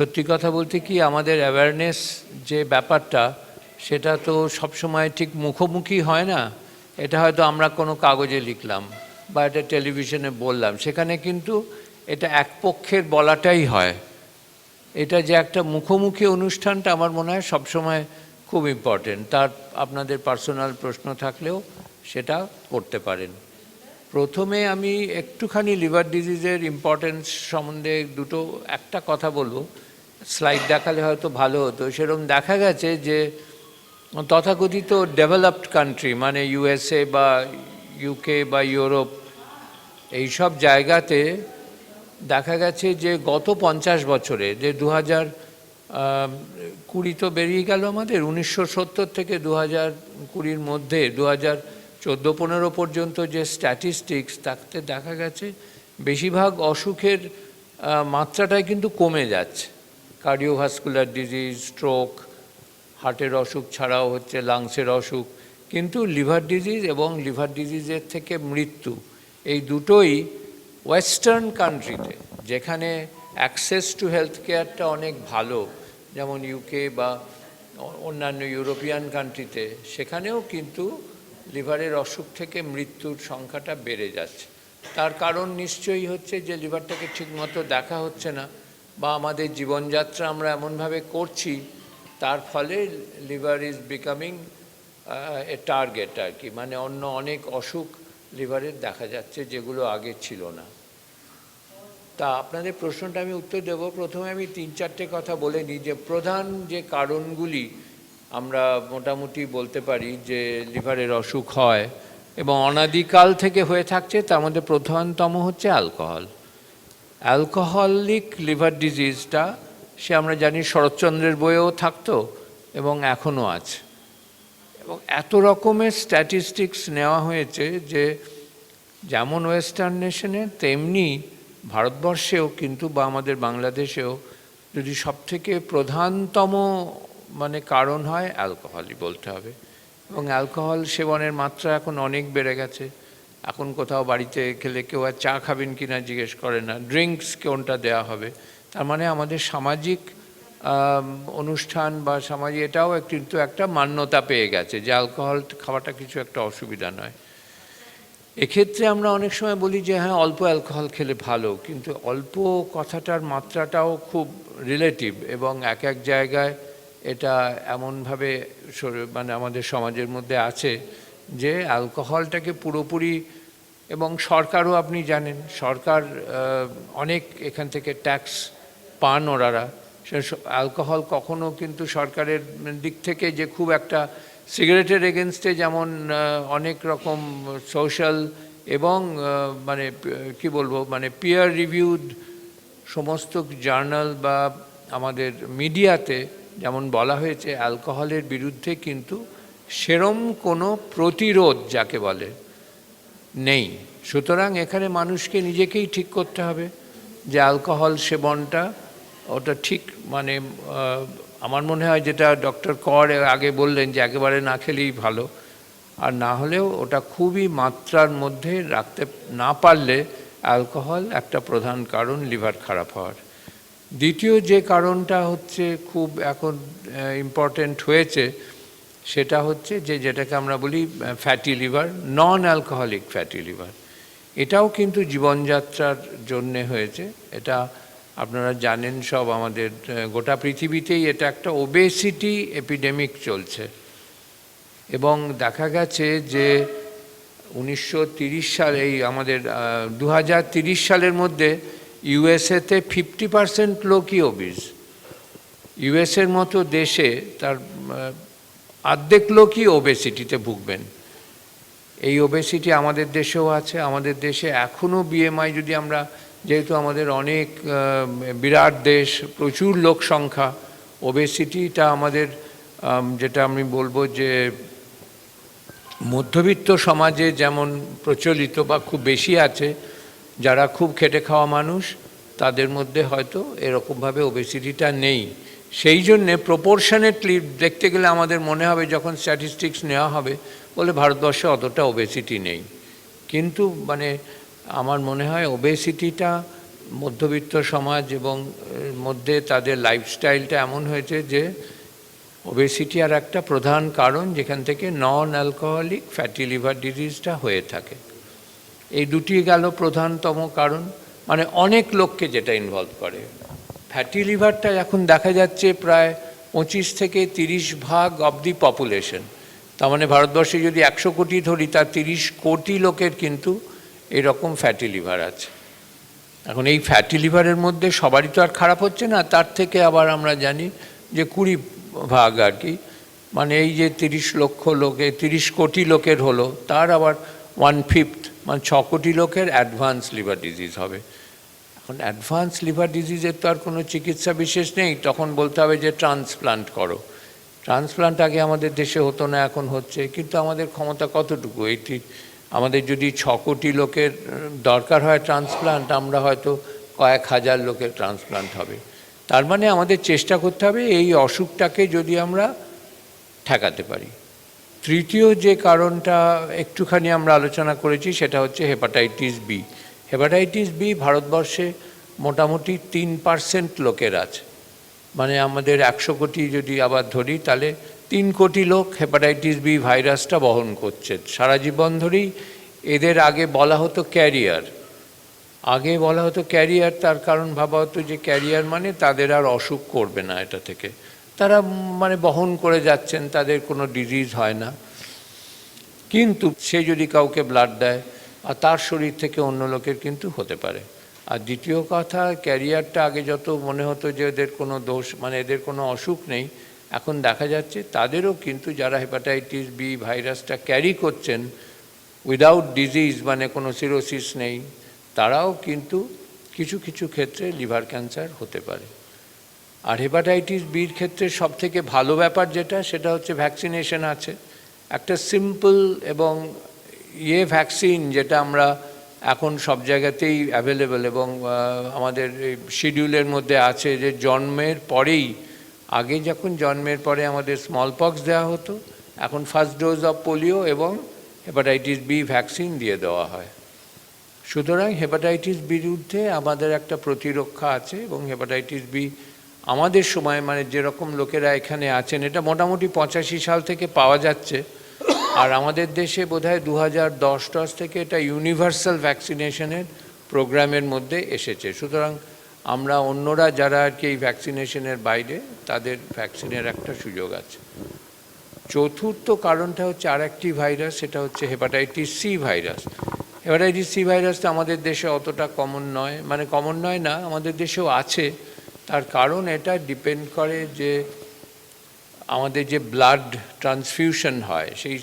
সত্যি কথা বলতে কি আমাদের অ্যাওয়ারনেস যে ব্যাপারটা, সেটা তো সবসময় ঠিক মুখোমুখি হয় না। এটা হয়তো আমরা কোনো কাগজে লিখলাম বা এটা টেলিভিশনে বললাম। সেখানে কিন্তু এটা এক পক্ষের বলাটাই হয়। এটা যে একটা মুখোমুখি অনুষ্ঠানটা আমার মনে হয় সবসময় খুব ইম্পর্টেন্ট তার আপনাদের পার্সোনাল প্রশ্ন থাকলেও সেটা করতে পারেন। প্রথমে আমি একটুখানি লিভার ডিজিজের ইম্পর্টেন্স সম্বন্ধে দুটো একটা কথা বলব। স্লাইড দেখালে হয়তো ভালো হতো। সেরকম দেখা গেছে যে তথাকথিত ডেভেলপড কান্ট্রি মানে ইউএসএ বা ইউকে বা ইউরোপ এইসব জায়গাতে দেখা গেছে যে গত পঞ্চাশ বছরে, যে দু হাজার কুড়ি তো বেরিয়ে গেল আমাদের, উনিশশো সত্তর থেকে দু হাজার কুড়ির মধ্যে দু হাজার চোদ্দ পনেরো পর্যন্ত যে স্ট্যাটিস্টিক্স তাতে দেখা গেছে বেশিরভাগ অসুখের মাত্রাটাই কিন্তু কমে যাচ্ছে। কার্ডিওভাস্কুলার ডিজিজ স্ট্রোক হার্টের অসুখ ছাড়াও হচ্ছে লাংসের অসুখ। কিন্তু লিভার ডিজিজ এবং লিভার ডিজিজের থেকে মৃত্যু, এই দুটোই ওয়েস্টার্ন কান্ট্রিতে যেখানে অ্যাক্সেস টু হেলথ কেয়ারটা অনেক ভালো। যেমন ইউকে বা অন্যান্য ইউরোপিয়ান কান্ট্রিতে সেখানেও কিন্তু লিভারের অসুখ থেকে মৃত্যুর সংখ্যাটা বেড়ে যাচ্ছে। তার কারণ নিশ্চয়ই হচ্ছে যে লিভারটাকে ঠিকমতো দেখা হচ্ছে না। বা আমাদের জীবনযাত্রা আমরা এমনভাবে করছি, তার ফলে liver is becoming a target আর কি। মানে অন্য অনেক অসুখ লিভারের দেখা যাচ্ছে যেগুলো আগে ছিল না। তা আপনাদের প্রশ্নটা আমি উত্তর দেব। প্রথমে আমি তিন চারটে কথা বলে নিই যে, প্রধান যে কারণগুলি আমরা মোটামুটি বলতে পারি যে লিভারের অসুখ হয় এবং অনাদিকাল থেকে হয়ে থাকছে, তার মধ্যে প্রধানতম হচ্ছে অ্যালকোহল। অ্যালকোহলিক লিভার ডিজিজটা সে আমরা জানি শরৎচন্দ্রের বইয়েও থাকতো এবং এখনও আছে। এবং এত রকমের স্ট্যাটিস্টিক্স নেওয়া হয়েছে যে, যেমন ওয়েস্টার্ন নেশনে তেমনি ভারতবর্ষেও কিন্তু বা আমাদের বাংলাদেশেও যদি সবথেকে প্রধানতম মানে কারণ হয় অ্যালকোহলই বলতে হবে। এবং অ্যালকোহল সেবনের মাত্রা এখন অনেক বেড়ে গেছে। এখন কোথাও বাড়িতে খেলে কেউ আর চা খাবেন কি না জিজ্ঞেস করে না। ড্রিঙ্কস কোনটা দেওয়া হবে? তার মানে আমাদের সামাজিক অনুষ্ঠান বা সমাজে, এটাও কিন্তু একটা মান্যতা পেয়ে গেছে যে অ্যালকোহল খাওয়াটা কিছু একটা অসুবিধা নয়। এক্ষেত্রে আমরা অনেক সময় বলি যে হ্যাঁ অল্প অ্যালকোহল খেলে ভালো, কিন্তু অল্প কথাটার মাত্রাটাও খুব রিলেটিভ এবং এক এক জায়গায় এটা এমনভাবে মানে আমাদের সমাজের মধ্যে আছে যে অ্যালকোহলটাকে পুরোপুরি এবং সরকারও আপনি জানেন, সরকার অনেক এখান থেকে ট্যাক্স পান ওনারা। অ্যালকোহল কখনো কিন্তু সরকারের দিক থেকে যে খুব একটা সিগারেটের এগেনস্টে যেমন অনেক রকম সোশ্যাল এবং মানে কি বলব মানে পিয়ার রিভিউড সমস্ত জার্নাল বা আমাদের মিডিয়াতে যেমন বলা হয়েছে অ্যালকোহলের বিরুদ্ধে কিন্তু সেরম কোনো প্রতিরোধ যাকে বলে, নেই। সুতরাং এখানে মানুষকে নিজেকেই ঠিক করতে হবে যে অ্যালকোহল সেবনটা, ওটা ঠিক মানে আমার মনে হয় যেটা ডক্টর কর আগে বললেন যে একেবারে না খেলেই ভালো। আর না হলেও ওটা খুবই মাত্রার মধ্যে রাখতে না পারলে অ্যালকোহল একটা প্রধান কারণ লিভার খারাপ হওয়ার। দ্বিতীয় যে কারণটা হচ্ছে খুব এখন ইম্পর্টেন্ট হয়েছে সেটা হচ্ছে যে যেটাকে আমরা বলি fatty liver non alcoholic fatty liver এটাও কিন্তু জীবনযাত্রার জন্যে হয়েছে। এটা আপনারা জানেন সব আমাদের গোটা পৃথিবীতেই এটা একটা ওবেসিটি এপিডেমিক চলছে। এবং দেখা গেছে যে উনিশশো সাল, এই আমাদের দু সালের মধ্যে ইউএসএতে ফিফটি পার্সেন্ট লোকই ওবিস ইউএসের মতো দেশে তার অর্ধেক লোকই ওবেসিটিতে ভুগবেন। এই ওবেসিটি আমাদের দেশেও আছে, আমাদের দেশে এখনও বিএমআই যদি আমরা, যেহেতু আমাদের অনেক বিরাট দেশ, প্রচুর লোক সংখ্যা ওবেসিটিটা আমাদের যেটা আমি বলব যে মধ্যবিত্ত সমাজে যেমন প্রচলিত বা খুব বেশি আছে, যারা খুব খেটে খাওয়া মানুষ, তাদের মধ্যে হয়তো এরকমভাবে ওবেসিটিটা নেই। সেই জন্যে প্রপোর্শনেটলি দেখতে গেলে আমাদের মনে হবে যখন স্ট্যাটিস্টিক্স নেওয়া হবে, বলে ভারতবর্ষে অতটা ওবেসিটি নেই। কিন্তু মানে আমার মনে হয় ওবেসিটিটা মধ্যবিত্ত সমাজ এবং মধ্যে তাদের লাইফস্টাইলটা এমন হয়েছে যে ওবেসিটি আর একটা প্রধান কারণ যেখান থেকে নন অ্যালকোহলিক ফ্যাটি লিভার ডিজিজটা হয়ে থাকে। এই দুটি গেল প্রধানতম কারণ। মানে অনেক লোককে যেটা ইনভলভ করে। ফ্যাটি লিভারটা এখন দেখা যাচ্ছে প্রায় পঁচিশ থেকে তিরিশ ভাগ অব দি পপুলেশন তার মানে ভারতবর্ষে যদি একশো কোটি ধরি, তার তিরিশ কোটি লোকের কিন্তু এরকম ফ্যাটি লিভার আছে। এখন এই ফ্যাটি লিভারের মধ্যে সবারই তো আর খারাপ হচ্ছে না, তার থেকে আবার আমরা জানি যে কুড়ি ভাগ আর কি। মানে এই যে তিরিশ লক্ষ লোকে, তিরিশ কোটি লোকের হলো, তার আবার ওয়ান ফিফথ মানে ছ কোটি লোকের অ্যাডভান্স লিভার ডিজিজ হবে। এখন অ্যাডভান্স লিভার ডিজিজের তো আর কোনো চিকিৎসা বিশেষ নেই, তখন বলতে হবে যে ট্রান্সপ্লান্ট করো। ট্রান্সপ্লান্ট আগে আমাদের দেশে হতো না, এখন হচ্ছে। কিন্তু আমাদের ক্ষমতা কতটুকু? এইটি আমাদের যদি ছ কোটি লোকের দরকার হয় ট্রান্সপ্লান্ট আমরা হয়তো কয়েক হাজার লোকের ট্রান্সপ্লান্ট হবে। তার মানে আমাদের চেষ্টা করতে হবে এই অসুখটাকে যদি আমরা ঠেকাতে পারি। তৃতীয় যে কারণটা একটুখানি আমরা আলোচনা করেছি, সেটা হচ্ছে হেপাটাইটিস বি হেপাটাইটিস বি ভারতবর্ষে মোটামুটি তিন পার্সেন্ট লোকের আছে। মানে আমাদের একশো কোটি যদি আবার ধরি, তাহলে তিন কোটি লোক হেপাটাইটিস বি ভাইরাসটা বহন করছে। সারা জীবন ধরেই এদের আগে বলা হতো ক্যারিয়ার আগে বলা হতো ক্যারিয়ার তার কারণ ভাবা হতো যে ক্যারিয়ার মানে তাদের আর অসুখ করবে না এটা থেকে। তারা মানে বহন করে যাচ্ছেন, তাদের কোনো ডিজিজ হয় না। কিন্তু সে যদি কাউকে ব্লাড দেয় আর তার শরীর থেকে অন্য লোকের কিন্তু হতে পারে। আর দ্বিতীয় কথা, ক্যারিয়ারটা আগে যত মনে হতো যে এদের কোনো দোষ মানে এদের কোনো অসুখ নেই, এখন দেখা যাচ্ছে তাদেরও কিন্তু যারা হেপাটাইটিস বি ভাইরাসটা ক্যারি করছেন, উইদাউট ডিজিজ মানে কোনো সিরোসিস নেই, তারাও কিন্তু কিছু কিছু ক্ষেত্রে লিভার ক্যান্সার হতে পারে। আর হেপাটাইটিস বির ক্ষেত্রে সব থেকে ভালো ব্যাপার যেটা, সেটা হচ্ছে ভ্যাকসিনেশন আছে। একটা সিম্পল এবং ইয়ে ভ্যাকসিন যেটা আমরা এখন সব জায়গাতেই অ্যাভেলেবেল এবং আমাদের শিডিউলের মধ্যে আছে যে জন্মের পরেই, আগে যখন জন্মের পরে আমাদের স্মল পক্স দেওয়া হতো, এখন ফার্স্ট ডোজ অফ পোলিও এবং হেপাটাইটিস বি ভ্যাকসিন দিয়ে দেওয়া হয়। সুতরাং হেপাটাইটিস বিরুদ্ধে আমাদের একটা প্রতিরক্ষা আছে এবং হেপাটাইটিস বি আমাদের সময় মানে যেরকম লোকেরা এখানে আছেন, এটা মোটামুটি পঁচাশি সাল থেকে পাওয়া যাচ্ছে। আর আমাদের দেশে বোধহয় দু হাজার দশ থেকে এটা ইউনিভার্সাল ভ্যাকসিনেশনের প্রোগ্রামের মধ্যে এসেছে। সুতরাং আমরা অন্যরা যারা আর কি এই ভ্যাকসিনেশনের বাইরে, তাদের ভ্যাকসিনের একটা সুযোগ আছে। চতুর্থ কারণটা হচ্ছে আর একটি ভাইরাস সেটা হচ্ছে hepatitis C virus hepatitis C ভাইরাসটা আমাদের দেশে অতটা কমন নয়। মানে কমন নয় না, আমাদের দেশেও আছে। তার কারণ এটা ডিপেন্ড করে যে আমাদের যে ব্লাড ট্রান্সফিউশন হয়, সেই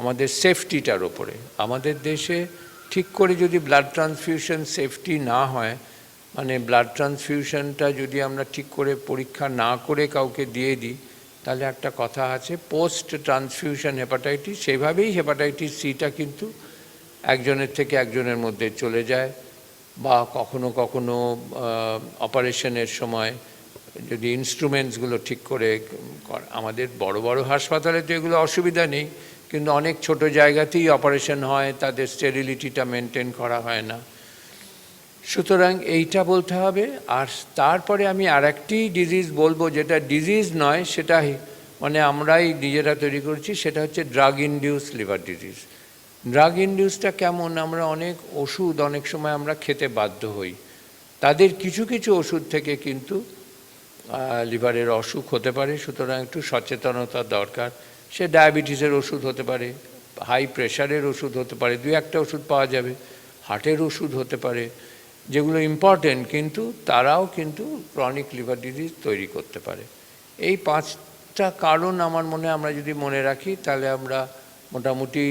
আমাদের সেফটিটার ওপরে আমাদের দেশে ঠিক করে যদি ব্লাড ট্রান্সফিউশন সেফটি না হয় মানে ব্লাড ট্রান্সফিউশনটা যদি আমরা ঠিক করে পরীক্ষা না করে কাউকে দিয়ে দিই, তাহলে একটা কথা আছে পোস্ট ট্রান্সফিউশন হেপাটাইটিস সেভাবেই হেপাটাইটিস সিটা কিন্তু একজনের থেকে একজনের মধ্যে চলে যায়, বা কখনো কখনো অপারেশনের সময় যদি ইনস্ট্রুমেন্টসগুলো ঠিক করে, আমাদের বড় বড় হাসপাতালে তো এগুলো অসুবিধা নেই কিন্তু অনেক ছোট জায়গাতেই অপারেশন হয়, তাদের স্টেরিলিটিটা মেনটেন করা হয় না। সুতরাং এইটা বলতে হবে। আর তারপরে আমি আর একটি ডিজিজ বলব, যেটা ডিজিজ নয়, সেটা মানে আমরাই নিজেরা তৈরি করছি, সেটা হচ্ছে drug induce liver disease drug ইনডিউসটা কেমন? আমরা অনেক ওষুধ অনেক সময় আমরা খেতে বাধ্য হই। তাদের কিছু কিছু ওষুধ থেকে কিন্তু লিভারের অসুখ হতে পারে, সুতরাং একটু সচেতনতা দরকার। সে ডায়াবেটিসের ওষুধ হতে পারে হাই প্রেশারের ওষুধ হতে পারে দু একটা ওষুধ পাওয়া যাবে হার্টের ওষুধ হতে পারে, যেগুলো ইম্পর্টেন্ট কিন্তু তারাও কিন্তু ক্রনিক লিভার ডিজিজ তৈরি করতে পারে। এই পাঁচটা কারণ আমার মনে, আমরা যদি মনে রাখি, তাহলে আমরা মোটামুটি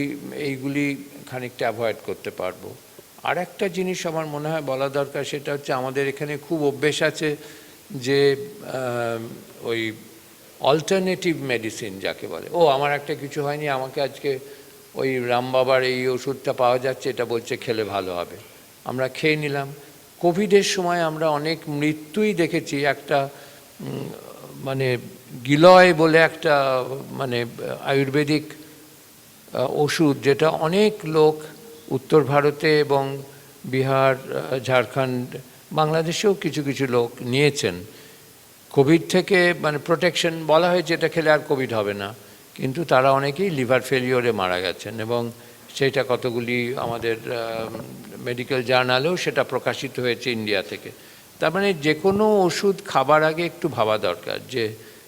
এইগুলি খানিকটা অ্যাভয়েড করতে পারব। আর একটা জিনিস আমার মনে হয় বলা দরকার, সেটা হচ্ছে আমাদের এখানে খুব অভ্যেস আছে যে ওই অল্টারনেটিভ মেডিসিন যাকে বলে। ও, আমার একটা কিছু হয়নি, আমাকে আজকে ওই রামবাবার এই ওষুধটা পাওয়া যাচ্ছে, এটা বলছে খেলে ভালো হবে। আমরা খেয়ে নিলাম। কোভিডের সময় আমরা অনেক মৃত্যুই দেখেছি, একটা মানে গিলয় বলে একটা মানে আয়ুর্বেদিক ওষুধ, যেটা অনেক লোক উত্তর ভারতে এবং বিহার ঝাড়খণ্ড, বাংলাদেশেও কিছু কিছু লোক নিয়েছেন। কোভিড থেকে মানে প্রোটেকশন বলা হয়েছে এটা খেলে আর কোভিড হবে না। কিন্তু তারা অনেকেই লিভার ফেলিওরে মারা গেছেন এবং সেটা কতগুলি আমাদের মেডিকেল জার্নালেও সেটা প্রকাশিত হয়েছে ইন্ডিয়া থেকে। তার মানে যে কোনো ওষুধ খাবার আগে একটু ভাবা দরকার যে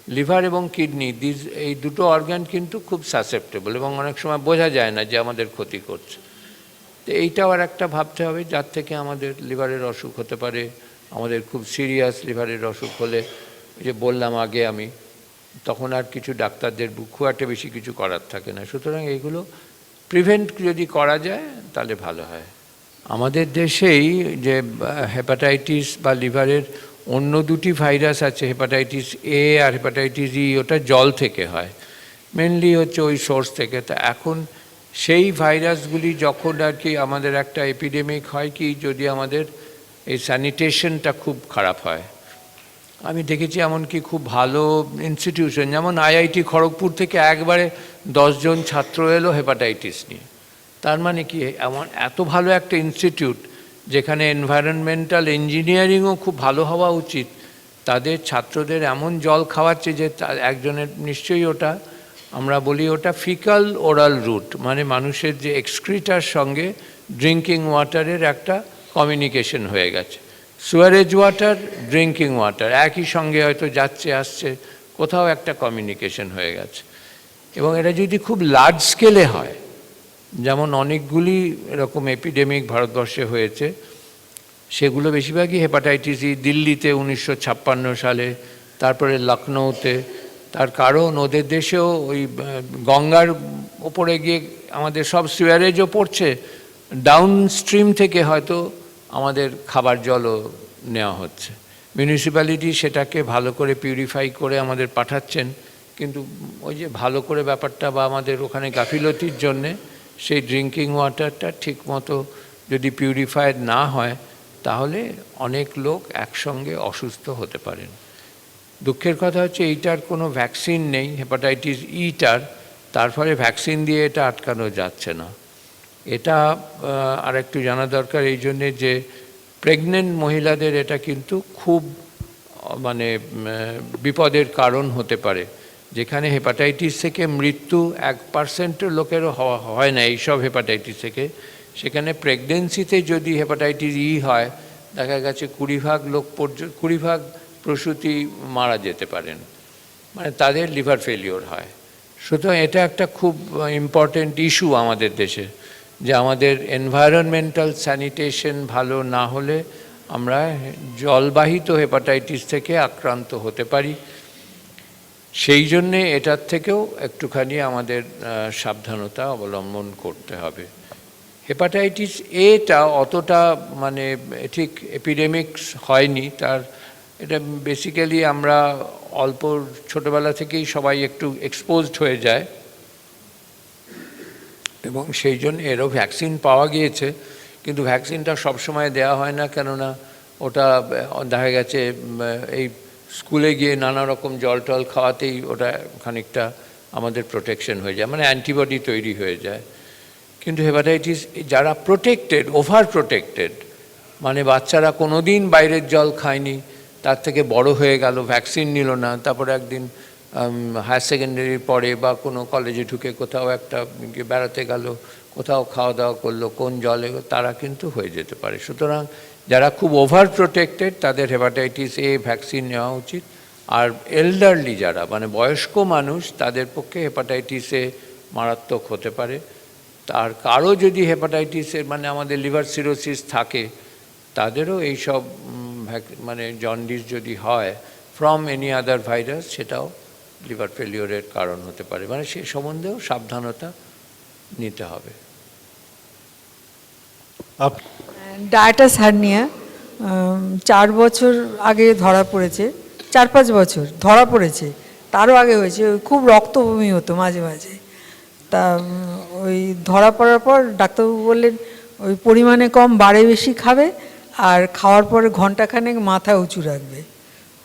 লিভার এবং কিডনি দিস এই দুটো অর্গান কিন্তু খুব সাসেপ্টেবল এবং অনেক সময় বোঝা যায় না যে আমাদের ক্ষতি করছে। তো এইটাও আর একটা ভাবতে হবে, যার থেকে আমাদের লিভারের অসুখ হতে পারে। আমাদের খুব সিরিয়াস লিভারের অসুখ হলে যে বললাম আগে আমি, তখন আর কিছু ডাক্তারদের খুব একটা বেশি কিছু করার থাকে না। সুতরাং এইগুলো প্রিভেন্ট যদি করা যায়, তাহলে ভালো হয়। আমাদের দেশেই যে হেপাটাইটিস বা লিভারের অন্য দুটি ভাইরাস আছে হেপাটাইটিস এ আর হেপাটাইটিস ই ওটা জল থেকে হয়। মেনলি হচ্ছে ওই সোর্স থেকে। তা এখন সেই ভাইরাসগুলি যখন আর কি আমাদের একটা এপিডেমিক হয় কি, যদি আমাদের এই স্যানিটেশনটা খুব খারাপ হয়। আমি দেখেছি এমনকি খুব ভালো ইনস্টিটিউশন যেমন আইআইটি খড়গপুর থেকে একবারে দশজন ছাত্র এলো হেপাটাইটিস নিয়ে। তার মানে কি, এমন এত ভালো একটা ইনস্টিটিউট যেখানে এনভায়রনমেন্টাল ইঞ্জিনিয়ারিংও খুব ভালো হওয়া উচিত, তাদের ছাত্রদের এমন জল খাওয়াচ্ছে যে একজনের, নিশ্চয়ই ওটা, আমরা বলি ওটা ফিকাল ওরাল রুট মানে মানুষের যে এক্সক্রিটার সঙ্গে ড্রিঙ্কিং ওয়াটারের একটা কমিউনিকেশন হয়ে গেছে। সুয়ারেজ ওয়াটার ড্রিঙ্কিং ওয়াটার, একই সঙ্গে হয়তো যাচ্ছে, আসছে, কোথাও একটা কমিউনিকেশন হয়ে গেছে। এবং এটা যদি খুব লার্জ স্কেলে হয়, যেমন অনেকগুলি এরকম এপিডেমিক ভারতবর্ষে হয়েছে, সেগুলো বেশিরভাগই হেপাটাইটিস ই দিল্লিতে উনিশশো ছাপ্পান্ন সালে, তারপরে লখনৌতে, তার কারণ ওদের দেশেও ওই গঙ্গার ওপরে গিয়ে আমাদের সব সুয়ারেজও পড়ছে ডাউন স্ট্রিম থেকে হয়তো আমাদের খাবার জলও নেওয়া হচ্ছে। মিউনিসিপ্যালিটি সেটাকে ভালো করে পিউরিফাই করে আমাদের পাঠাচ্ছেন, কিন্তু ওই যে ভালো করে ব্যাপারটা বা আমাদের ওখানে গাফিলতির জন্যে সেই ড্রিঙ্কিং ওয়াটারটা ঠিক মতো যদি পিউরিফাইড না হয়, তাহলে অনেক লোক একসঙ্গে অসুস্থ হতে পারেন। দুঃখের কথা হচ্ছে এইটার কোনো ভ্যাকসিন নেই হেপাটাইটিস ইটার তার ফলে ভ্যাকসিন দিয়ে এটা আটকানো যাচ্ছে না। এটা আর একটু জানা দরকার এই জন্যে যে প্রেগনেন্ট মহিলাদের এটা কিন্তু খুব মানে বিপদের কারণ হতে পারে। যেখানে হেপাটাইটিস থেকে মৃত্যু এক পার্সেন্টের লোকেরও হয় না এইসব হেপাটাইটিস থেকে। সেখানে প্রেগনেন্সিতে যদি হেপাটাইটিস ই হয়, দেখা গেছে কুড়ি ভাগ লোক পর্যন্ত কুড়ি ভাগ প্রসূতি মারা যেতে পারেন। মানে তাদের লিভার ফেলিওর হয়। সুতরাং এটা একটা খুব ইম্পর্টেন্ট ইস্যু আমাদের দেশে। যে আমাদের এনভায়রনমেন্টাল স্যানিটেশন ভালো না হলে আমরা জলবাহিত হেপাটাইটিস থেকে আক্রান্ত হতে পারি। সেই জন্যে এটার থেকেও একটুখানি আমাদের সাবধানতা অবলম্বন করতে হবে। হেপাটাইটিস এটা অতটা মানে ঠিক এপিডেমিক্স হয়নি, তার এটা বেসিক্যালি আমরা অল্প ছোটবেলা থেকেই সবাই একটু এক্সপোজড হয়ে যায়। এবং সেই জন্য এরও ভ্যাকসিন পাওয়া গিয়েছে, কিন্তু ভ্যাকসিনটা সবসময় দেওয়া হয় না, কেননা ওটা দেখা গেছে এই স্কুলে গিয়ে নানা রকম জল টল খাওয়াতেই ওটা খানিকটা আমাদের প্রোটেকশন হয়ে যায় মানে অ্যান্টিবডি তৈরি হয়ে যায়। কিন্তু হেপাটাইটিস যারা প্রোটেক্টেড ওভার প্রোটেক্টেড মানে বাচ্চারা কোনো দিন বাইরের জল খায়নি, তার থেকে বড় হয়ে গেল ভ্যাকসিন নিল না, তারপরে একদিন হায়ার সেকেন্ডারির পরে বা কোনো কলেজে ঢুকে কোথাও একটা বেড়াতে গেল, কোথাও খাওয়া দাওয়া করল, কোন জলে, তারা কিন্তু হয়ে যেতে পারে। সুতরাং যারা খুব ওভার প্রোটেক্টেড তাদের হেপাটাইটিস এ ভ্যাকসিন নেওয়া উচিত। আর এল্ডারলি যারা মানে বয়স্ক মানুষ, তাদের পক্ষে হেপাটাইটিস এ মারাত্মক হতে পারে। তার কারও যদি হেপাটাইটিসের মানে আমাদের লিভার সিরোসিস থাকে, তাদেরও এইসব ভ্যাক- মানে জন্ডিস যদি হয় ফ্রম এনি আদার ভাইরাস সেটাও লিভার ফেলিওরের কারণ হতে পারে। মানে সে সম্বন্ধেও সাবধানতা নিতে হবে। ডায়াটাস হার্নিয়া চার বছর আগে ধরা পড়েছে চার পাঁচ বছর ধরা পড়েছে তারও আগে হয়েছে। ওই খুব রক্ত বমি হতো মাঝে মাঝে। তা ওই ধরা পড়ার পর ডাক্তারবাবু বললেন ওই পরিমাণে কম বাড়ে বেশি খাবে আর খাওয়ার পরে ঘন্টাখানেক মাথা উঁচু রাখবে।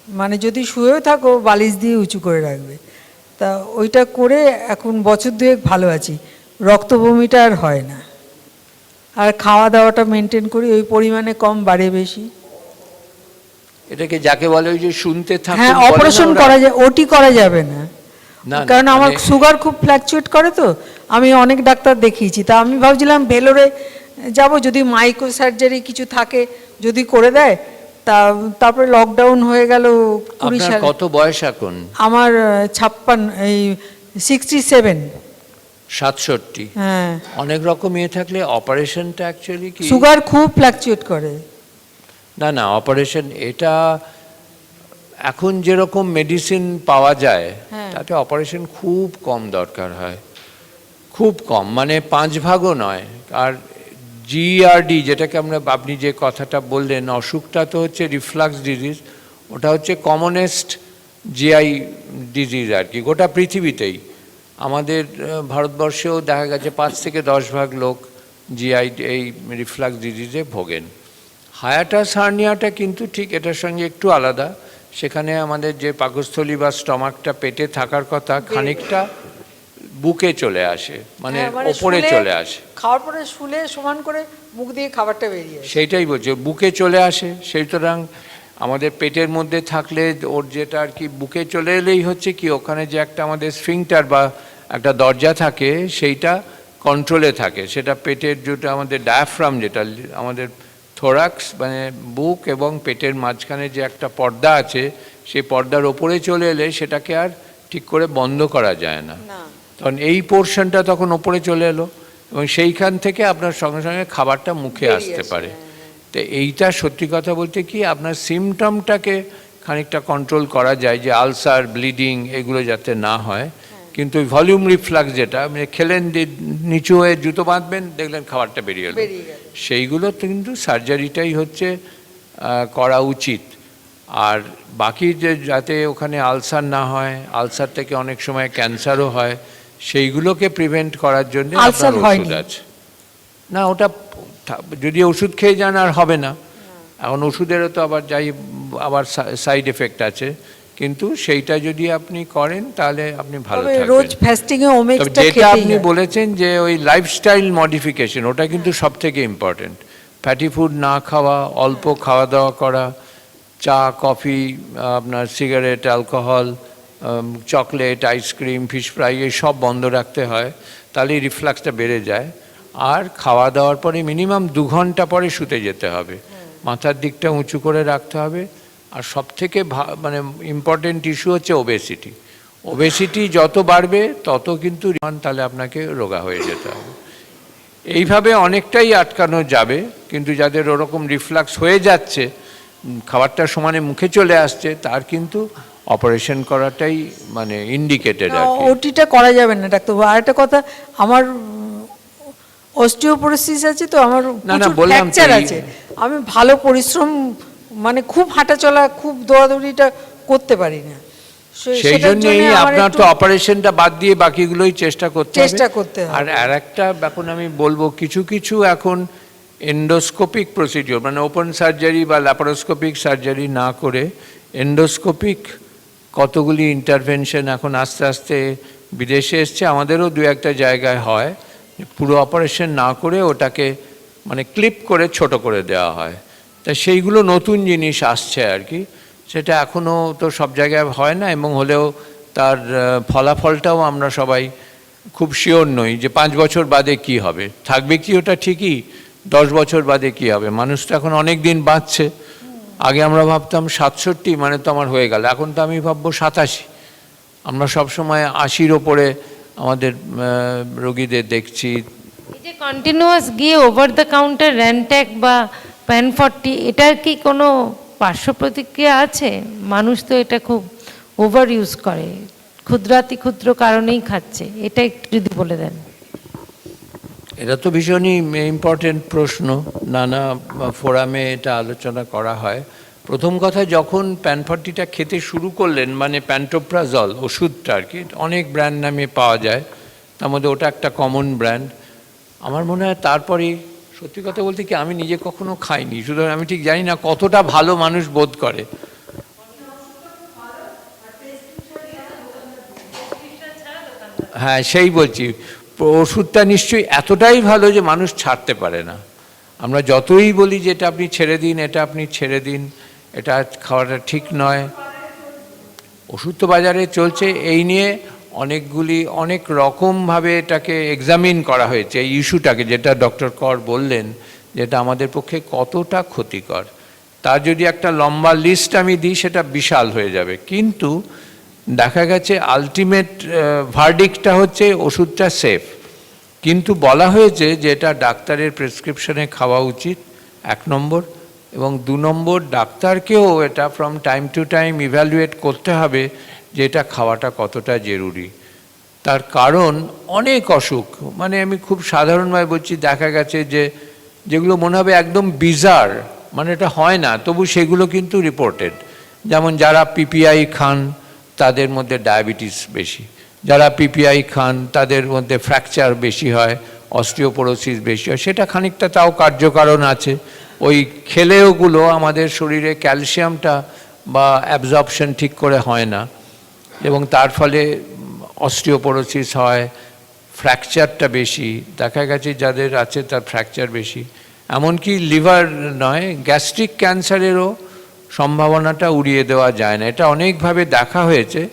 মানে যদি শুয়েও থাকো বালিশ দিয়ে উঁচু করে রাখবে। তা ওইটা করে এখন বছর দুয়েক ভালো আছি। রক্ত বমিটা আর হয় না। আর খাওয়া দাওয়াটা মেনটেন করি ওই পরিমাণে কম বাড়ে বেশি। এটাকে যাকে বলে ওই যে শুনতে থাকে হ্যাঁ অপারেশন করা যায় ওটি করা যাবে না। কারণ আমার মানে- সুগার খুব ফ্ল্যাকচুয়েট করে তো আমি অনেক ডাক্তার দেখিয়েছি। তা আমি ভাবছিলাম ভেলোরে যাব যদি মাইক্রো সার্জারি কিছু থাকে যদি করে দেয় তা তারপরে লকডাউন হয়ে গেল কুড়ি সালে। কত বয়স এখন? আমার ছাপ্পান এই সিক্সটি সেভেন সাতষট্টি। হ্যাঁ। অনেক রকম ইয়ে থাকলে অপারেশনটা অ্যাকচুয়ালি কি? সুগার খুব ফ্ল্যাকচুয়েট করে। না না অপারেশন এটা এখন যেরকম মেডিসিন পাওয়া যায় হ্যাঁ। তাতে অপারেশন খুব কম দরকার হয়। খুব কম মানে পাঁচ ভাগও নয়। আর জিআরডি যেটাকে আমরা আপনি যে কথাটা বললেন অসুখটা তো হচ্ছে রিফ্লাক্স ডিজিজ ওটা হচ্ছে কমনেস্ট জিআই ডিজিজ আর কি গোটা পৃথিবীতেই। আমাদের ভারতবর্ষেও দেখা গেছে পাঁচ থেকে দশ ভাগ লোক জিআই এই রিফ্লাক্স ডিজিজে ভোগেন। হায়াটাস হার্নিয়াটা কিন্তু ঠিক এটার সঙ্গে একটু আলাদা। সেখানে আমাদের যে পাকস্থলী বা স্টমাকটা পেটে থাকার কথা খানিকটা বুকে চলে আসে মানে হ্যাঁ, ওপরে চলে আসে। খাওয়ার পরে শুলে সমান করে মুখ দিয়ে খাবারটা বেরিয়ে সেইটাই বলছে বুকে চলে আসে সুতরাং আমাদের পেটের মধ্যে থাকলে ওর যেটা আর কি বুকে চলে এলেই হচ্ছে কি ওখানে যে একটা আমাদের স্ফিংটার বা একটা দরজা থাকে সেইটা কন্ট্রোলে থাকে। সেটা পেটের যেটা আমাদের ডায়াফ্রাম যেটা আমাদের থোরাক্স মানে বুক এবং পেটের মাঝখানে যে একটা পর্দা আছে সেই পর্দার ওপরে চলে এলে সেটাকে আর ঠিক করে বন্ধ করা যায় না। তখন এই পোর্শনটা তখন ওপরে চলে এলো এবং সেইখান থেকে আপনার সঙ্গে সঙ্গে খাবারটা মুখে আসতে পারে। হ্যাঁ, তো এইটা সত্যি কথা বলতে কি আপনার সিমটমটাকে খানিকটা কন্ট্রোল করা যায় যে আলসার ব্লিডিং এগুলো যাতে না হয়। হ্যাঁ। কিন্তু ভলিউম রিফ্লাক্স যেটা মানে খেলেন নিচু হয়ে জুতো বাঁধবেন দেখলেন খাবারটা বেরিয়ে এলো। গেল। সেইগুলো তো কিন্তু সার্জারিটাই হচ্ছে করা উচিত। আর বাকি যে যাতে ওখানে আলসার না হয় আলসার থেকে অনেক সময় ক্যান্সারও হয় সেইগুলোকে প্রিভেন্ট করার জন্য আলসার আপনার ওষুধ হয়নি? আছে। না ওটা যদি ওষুধ খেয়ে যান আর হবে না। এখন ওষুধেরও তো আবার যাই আবার সাইড এফেক্ট আছে। কিন্তু সেইটা যদি আপনি করেন তাহলে আপনি ভালো থাকবেন। রোজ ফাস্টিং এ ওমেক্সটা যেটা আপনি বলেছেন যে ওই লাইফস্টাইল মডিফিকেশন ওটা কিন্তু সব থেকে ইম্পর্টেন্ট ফ্যাটি ফুড না খাওয়া অল্প খাওয়া দাওয়া করা চা কফি আপনার cigarette alcohol chocolate ice cream fish fry এই সব বন্ধ রাখতে হয় তাহলে রিফ্লাক্সটা বেড়ে যায়। আর খাওয়া দাওয়ার পরে মিনিমাম দু ঘণ্টা পরে শুতে যেতে হবে। মাথার দিকটা উঁচু করে রাখতে হবে। আর সব থেকে মানে ইম্পর্টেন্ট ইস্যু হচ্ছে ওবেসিটি ওবেসিটি যত বাড়বে তত কিন্তু তাহলে আপনাকে রোগা হয়ে যেতে হবে। এইভাবে অনেকটাই আটকানো যাবে কিন্তু যাদের ওরকম রিফ্লাক্স হয়ে যাচ্ছে খাবারটা সমানে মুখে চলে আসছে তার কিন্তু অপারেশন করাটাই মানে ইন্ডিকেটেড আর ওটিটা করা যাবে না ডাক্তারবাবু। আর একটা কথা আমার অস্টিওপোরোসিস আছে তো আমার এই- আছে। আমি ভালো পরিশ্রম মানে খুব হাঁটাচলা খুব দৌড়াদৌড়িটা করতে পারি না। সেই জন্যই জন্যে আপনার তো অপারেশনটা বাদ দিয়ে বাকিগুলোই চেষ্টা করতে চেষ্টা করতে হবে। আর আর একটা এখন আমি বলব কিছু কিছু এখন এন্ডোস্কোপিক প্রসিডিওর মানে ওপেন সার্জারি বা ল্যাপারোস্কোপিক সার্জারি না করে এন্ডোস্কোপিক কতগুলি ইন্টারভেনশন এখন আস্তে আস্তে বিদেশে এসছে, আমাদেরও দু একটা জায়গায় হয়। পুরো অপারেশন না করে ওটাকে মানে ক্লিপ করে ছোট করে দেওয়া হয়। তা সেইগুলো নতুন জিনিস আসছে আর কি। সেটা এখনও তো সব জায়গায় হয় না, এবং হলেও তার ফলাফলটাও আমরা সবাই খুব শিওর নই যে পাঁচ বছর বাদে কি হবে। থাকবে কি ওটা ঠিকই, দশ বছর বাদে কি হবে। মানুষ তো এখন অনেক দিন বাঁচছে। আগে আমরা ভাবতাম সাতষট্টি মানে তো আমার হয়ে গেল, এখন তো আমি ভাববো সাতাশি। আমরা সব সময় আশির ওপরে আমাদের রোগীদের দেখছি। যে কন্টিনিউয়াস গিয়ে ওভার দ্য কাউন্টার র্যানট্যাক বা প্যান ফর্টি এটার কি কোনো পার্শ্ব প্রতিক্রিয়া আছে? মানুষ তো এটা খুব ওভার ইউজ করে। ক্ষুদ্রাতি ক্ষুদ্র কারণেই খাচ্ছে। এটা একটু যদি বলে দেন। এটা তো ভীষণই ইম্পর্টেন্ট প্রশ্ন। নানা ফোরামে এটা আলোচনা করা হয়। প্রথম কথা, যখন প্যানফর্টিটা খেতে শুরু করলেন মানে প্যান্টোপ্রাজল ওষুধটা আর কি, অনেক ব্র্যান্ড নামে পাওয়া যায়। তার মধ্যে ওটা একটা কমন ব্র্যান্ড আমার মনে হয় তারপরে, সত্যি কথা বলতে কি, আমি নিজে কখনো খাইনি। সুতরাং আমি ঠিক জানি না কতটা ভালো মানুষ বোধ করে। হ্যাঁ সেই বলছি। ওষুধটা নিশ্চয়ই এতটাই ভালো যে মানুষ ছাড়তে পারে না। আমরা যতই বলি যে এটা আপনি ছেড়ে দিন, এটা আপনি ছেড়ে দিন, এটা খাওয়াটা ঠিক নয়। ওষুধ তো বাজারে চলছে, এই নিয়ে অনেকগুলি, অনেক রকমভাবে এটাকে এক্সামিন করা হয়েছে, এই ইস্যুটাকে, যেটা ডক্টর কর বললেন, যেটা আমাদের পক্ষে কতটা ক্ষতিকর। তার যদি একটা লম্বা লিস্ট আমি দিই, সেটা বিশাল হয়ে যাবে। কিন্তু দেখা গেছে আলটিমেট ভার্ডিকটা হচ্ছে ওষুধটা সেফ কিন্তু বলা হয়েছে যে এটা ডাক্তারের প্রেসক্রিপশনে খাওয়া উচিত, এক নম্বর। এবং দু নম্বর, ডাক্তারকেও এটা from time to time evaluate করতে হবে যে এটা খাওয়াটা কতটা জরুরি। তার কারণ অনেক অসুখ। মানে আমি খুব সাধারণভাবে বলছি, দেখা গেছে যে যেগুলো মনে হবে একদম বিজার মানে এটা হয় না, তবু সেগুলো কিন্তু রিপোর্টেড যেমন যারা পিপিআই খান তাদের মধ্যে ডায়াবেটিস বেশি। যারা পিপিআই খান, তাদের মধ্যে ফ্র্যাকচার বেশি হয়, অস্টিওপোরোসিস বেশি হয়, সেটা খানিকটা তাও কার্যকারণ আছে। ওই খেলেওগুলো আমাদের শরীরে ক্যালসিয়ামটা বা অ্যাবজর্পশন ঠিক করে হয় না। এবং তার ফলে অস্টিওপোরোসিস হয়, ফ্র্যাকচারটা বেশি, দেখা গেছে যাদের আছে তার ফ্র্যাকচার বেশি। এমনকি লিভার নয়, গ্যাস্ট্রিক ক্যান্সারেরও সম্ভাবনাটা উড়িয়ে দেওয়া যায় না। এটা অনেকভাবে দেখা হয়েছে।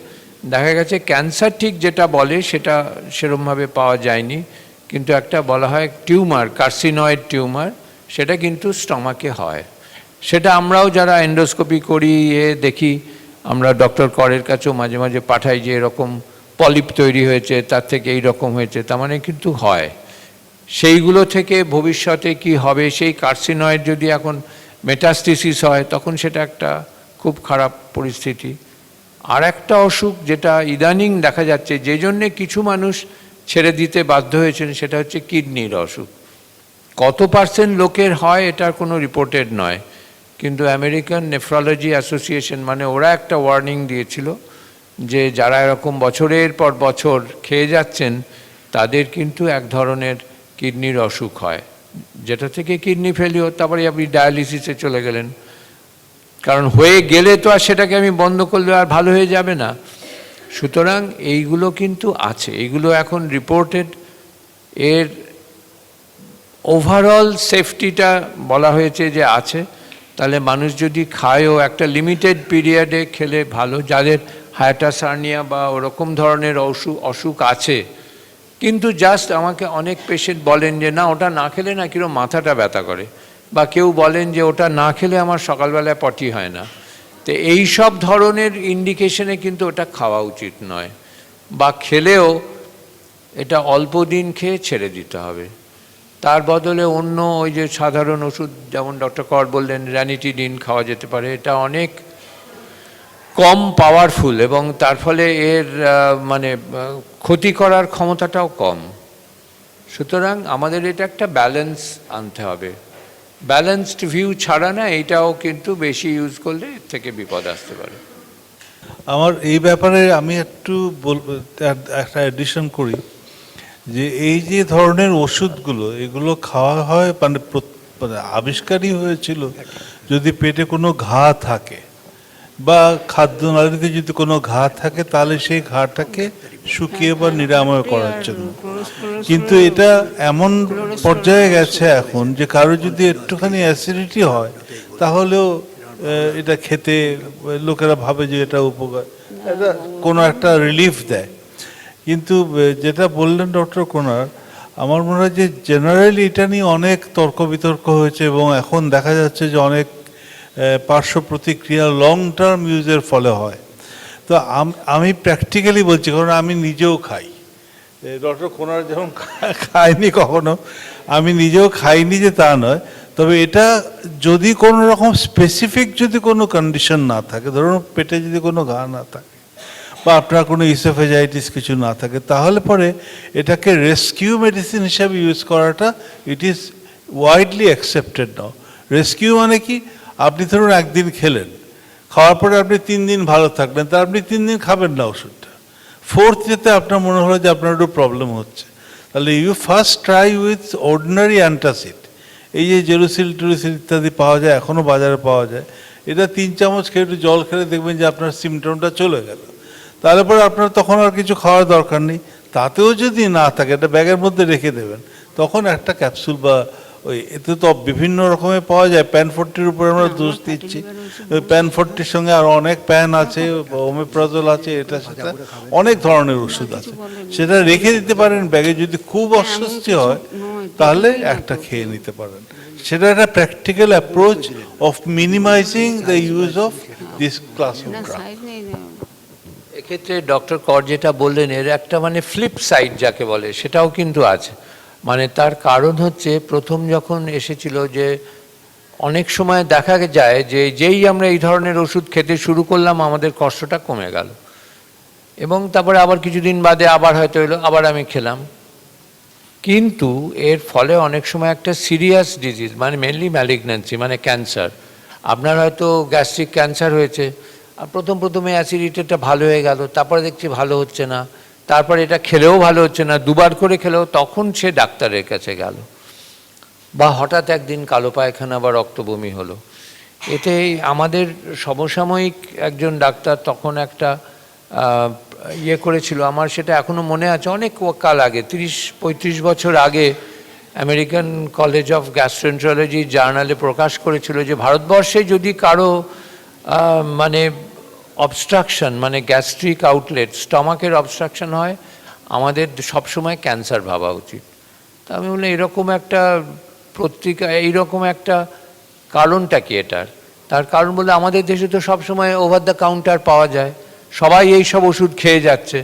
দেখা গেছে ক্যান্সার ঠিক যেটা বলে সেটা সেরমভাবে পাওয়া যায়নি। কিন্তু একটা বলা হয় টিউমার, কার্সিনয়েড টিউমার, সেটা কিন্তু স্টমাকে হয়। সেটা আমরাও যারা এন্ডোস্কোপি করি, এ দেখি, আমরা ডক্টর করের কাছেও মাঝে মাঝে পাঠাই যে এরকম পলিপ তৈরি হয়েছে, তার থেকে এই রকম হয়েছে, তার মানে কিন্তু হয়। সেইগুলো থেকে ভবিষ্যতে কি হবে? সেই কার্সিনয়েড যদি এখন মেটাস্টিসিস হয়, তখন সেটা একটা খুব খারাপ পরিস্থিতি। আর একটা অসুখ যেটা ইদানিং দেখা যাচ্ছে, যে জন্যে কিছু মানুষ ছেড়ে দিতে বাধ্য হয়েছেন, সেটা হচ্ছে কিডনির অসুখ। কত পার্সেন্ট লোকের হয় এটার কোনো রিপোর্টেড নয়, কিন্তু আমেরিকান নেফ্রোলজি অ্যাসোসিয়েশন মানে ওরা একটা ওয়ার্নিং দিয়েছিল যে যারা এরকম বছরের পর বছর খেয়ে যাচ্ছেন, তাদের কিন্তু এক ধরনের কিডনির অসুখ হয়। যেটা থেকে কিডনি ফেলিও তারপরে আপনি ডায়ালিসিসে চলে গেলেন। কারণ হয়ে গেলে তো আর সেটাকে আমি বন্ধ করলে আর ভালো হয়ে যাবে না। সুতরাং এইগুলো কিন্তু আছে। এইগুলো এখন রিপোর্টেড এর ওভারঅল সেফটিটা বলা হয়েছে যে আছে। তাহলে মানুষ যদি খায়ও, একটা লিমিটেড পিরিয়ডে খেলে ভালো। যাদের হায়াটাসার্নিয়া বা ওরকম ধরনের অসুখ অসুখ আছে কিন্তু জাস্ট আমাকে অনেক পেশেন্ট বলেন যে, না, ওটা না খেলে না কিরম মাথাটা ব্যথা করে? বা কেউ বলেন যে, ওটা না খেলে আমার সকালবেলায় পটি হয় না। তো এই সব ধরনের ইন্ডিকেশনে কিন্তু ওটা খাওয়া উচিত নয়। বা খেলেও এটা অল্প দিন খেয়ে ছেড়ে দিতে হবে। তার বদলে অন্য ওই যে সাধারণ ওষুধ, যেমন ডক্টর কর বললেন র্যানিটিডিন খাওয়া যেতে পারে। এটা অনেক কম পাওয়ারফুল এবং তার ফলে এর মানে ক্ষতি করার ক্ষমতাটাও কম। সুতরাং আমাদের এটা একটা ব্যালেন্স আনতে হবে। ব্যালেন্সড ভিউ ছাড়া না এইটাও কিন্তু বেশি ইউজ করলে এর থেকে বিপদ আসতে পারে। আমার এই ব্যাপারে আমি একটু একটা এডিশন করি যে এই যে ধরনের ওষুধগুলো এগুলো খাওয়া হয় মানে মানে আবিষ্কারই হয়েছিল যদি পেটে কোনো ঘা থাকে। বা খাদ্য খাদ্যনালীতে যদি কোনো ঘা থাকে তাহলে সেই ঘাটাকে শুকিয়ে বা নিরাময় করার জন্য। কিন্তু এটা এমন পর্যায়ে গেছে এখন যে কারও যদি একটুখানি অ্যাসিডিটি হয় তাহলেও এটা খেতে লোকেরা ভাবে যে এটা উপকার এটা কোনো একটা রিলিফ দেয়। কিন্তু যেটা বললেন ডক্টর কোনার আমার মনে হয় যে জেনারেলি এটা নিয়ে অনেক তর্ক বিতর্ক হয়েছে এবং এখন দেখা যাচ্ছে যে অনেক পার্শ্ব প্রতিক্রিয়া লং টার্ম ইউজের ফলে হয়। তো আমি প্র্যাকটিক্যালি বলছি, কারণ আমি নিজেও খাই। ডক্টর কোনার যেমন খায়নি কখনো, আমি নিজেও খাইনি যে তা নয়। তবে এটা যদি কোনো রকম স্পেসিফিক যদি কোনো কন্ডিশন না থাকে, ধরুন পেটে যদি কোনো ঘা না থাকে, বা আপনার কোনো ইসোফেজাইটিস কিছু না থাকে, তাহলে পরে এটাকে রেস্কিউ মেডিসিন হিসাবে ইউজ করাটা it is widely accepted now rescue মানে কি? আপনি ধরুন একদিন খেলেন, খাওয়ার পরে আপনি তিন দিন ভালো থাকলেন, তা আপনি তিন দিন খাবেন না ওষুধটা। ফোর্থ যেতে আপনার মনে হলো যে আপনার একটু প্রবলেম হচ্ছে। তাহলে you first try with ordinary antacid এই যে জেরুসিল, টেরুসিল ইত্যাদি পাওয়া যায় এখনও বাজারে পাওয়া যায়, এটা তিন চামচ খেয়ে একটু জল খেলে দেখবেন যে আপনার সিমটমটা চলে গেল। তারপরে আপনার তখন আর কিছু খাওয়ার দরকার নেই। তাতেও যদি না থাকে, এটা ব্যাগের মধ্যে রেখে দেবেন, তখন একটা ক্যাপসুল বা ওই এতে তো বিভিন্ন রকমের পাওয়া যায়। প্যান ফোর্টির উপরে আমরা দোষ দিচ্ছি। ওই প্যান ফোর্টির সঙ্গে আর অনেক প্যান আছে ওমেপ্রাজল আছে এটা সেটা অনেক ধরনের ওষুধ আছে। সেটা রেখে দিতে পারেন ব্যাগে যদি খুব অস্বস্তি হয় তাহলে একটা খেয়ে নিতে পারেন। সেটা একটা practical approach of minimizing the use of this class of drug এক্ষেত্রে ডক্টর কর যেটা বললেন এর একটা মানে ফ্লিপ সাইড যাকে বলে সেটাও কিন্তু আছে। মানে তার কারণ হচ্ছে প্রথম যখন এসেছিল যে অনেক সময় দেখা যায় যে যেই আমরা এই ধরনের ওষুধ খেতে শুরু করলাম, আমাদের কষ্টটা কমে গেল। এবং তারপরে আবার কিছুদিন বাদে আবার হয়তো এলো, আবার আমি খেলাম। কিন্তু এর ফলে অনেক সময় একটা সিরিয়াস ডিজিজ মানে মেনলি ম্যালিগন্যান্সি মানে ক্যান্সার। আপনার হয়তো গ্যাস্ট্রিক ক্যান্সার হয়েছে। আর প্রথম প্রথমে অ্যাসিডিটিটা ভালো হয়ে গেল, তারপরে দেখছি ভালো হচ্ছে না। তারপরে এটা খেলেও ভালো হচ্ছে না, দুবার করে খেলেও তখন সে ডাক্তারের কাছে গেল। বা হঠাৎ একদিন কালো পায়খানা বা রক্তবমি হলো। এতে আমাদের সমসাময়িক একজন ডাক্তার তখন একটা ইয়ে করেছিল। আমার সেটা এখনও মনে আছে, অনেক কাল আগে, তিরিশ, পঁয়ত্রিশ বছর আগে আমেরিকান কলেজ অফ গ্যাস্ট্রেন্ট্রোলজি জার্নালে প্রকাশ করেছিল যে ভারতবর্ষে যদি কারও মানে অবস্ট্রাকশন মানে গ্যাস্ট্রিক আউটলেট স্টমাকের অবস্ট্রাকশন হয়, আমাদের সবসময় ক্যান্সার ভাবা উচিত। তা আমি বললাম, এরকম একটা পত্রিকা, এইরকম একটা কারণটা কি এটার? তার কারণ বলে আমাদের দেশে তো সবসময় ওভার দ্য কাউন্টার পাওয়া যায়, সবাই এই সব ওষুধ খেয়ে যাচ্ছে।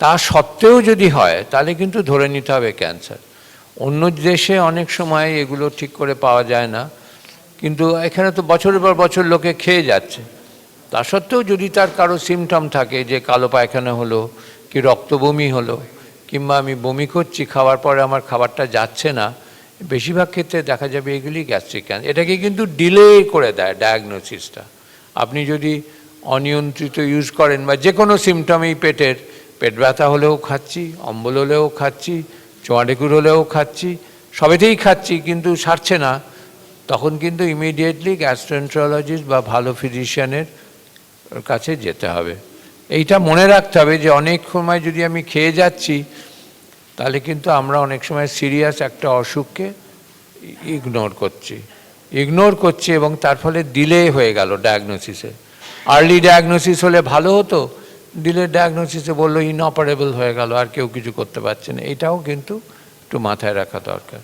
তা সত্ত্বেও যদি হয়, তাহলে কিন্তু ধরে নিতে হবে ক্যান্সার অন্য দেশে অনেক সময় এগুলো ঠিক করে পাওয়া যায় না, কিন্তু এখানে তো বছরের পর বছর লোকে খেয়ে যাচ্ছে। তা সত্ত্বেও যদি তার কারও সিমটম থাকে যে কালো পায়খানা হলো, কি রক্তবমি হলো, কিংবা আমি বমি করছি, খাওয়ার পরে আমার খাবারটা যাচ্ছে না, বেশিরভাগ ক্ষেত্রে দেখা যাবে এগুলি গ্যাস্ট্রিক ক্যান্সার এটাকে কিন্তু ডিলে করে দেয় ডায়াগনোসিসটা আপনি যদি অনিয়ন্ত্রিত ইউজ করেন বা যে কোনো সিমটমেই পেটের, পেট ব্যথা হলেও খাচ্ছি, অম্বল হলেও খাচ্ছি চোয়াডেকুর হলেও খাচ্ছি, সবেতেই খাচ্ছি কিন্তু সারছে না, তখন কিন্তু ইমিডিয়েটলি গ্যাস্ট্রেন্ট্রোলজিস্ট বা ভালো ফিজিশিয়ানের কাছে যেতে হবে। এইটা মনে রাখতে হবে যে অনেক সময় যদি আমি খেয়ে যাচ্ছি, তাহলে কিন্তু আমরা অনেক সময় সিরিয়াস একটা অসুখকে ইগনোর করছি। ইগনোর করছি এবং তার ফলে ডিলে হয়ে গেল ডায়াগনোসিসে। আর্লি ডায়াগনোসিস হলে ভালো হতো, ডিলে ডায়াগনোসিসে বলল ইনঅপারেবল হয়ে গেল, আর কেউ কিছু করতে পারছে না। এটাও কিন্তু একটু মাথায় রাখা দরকার।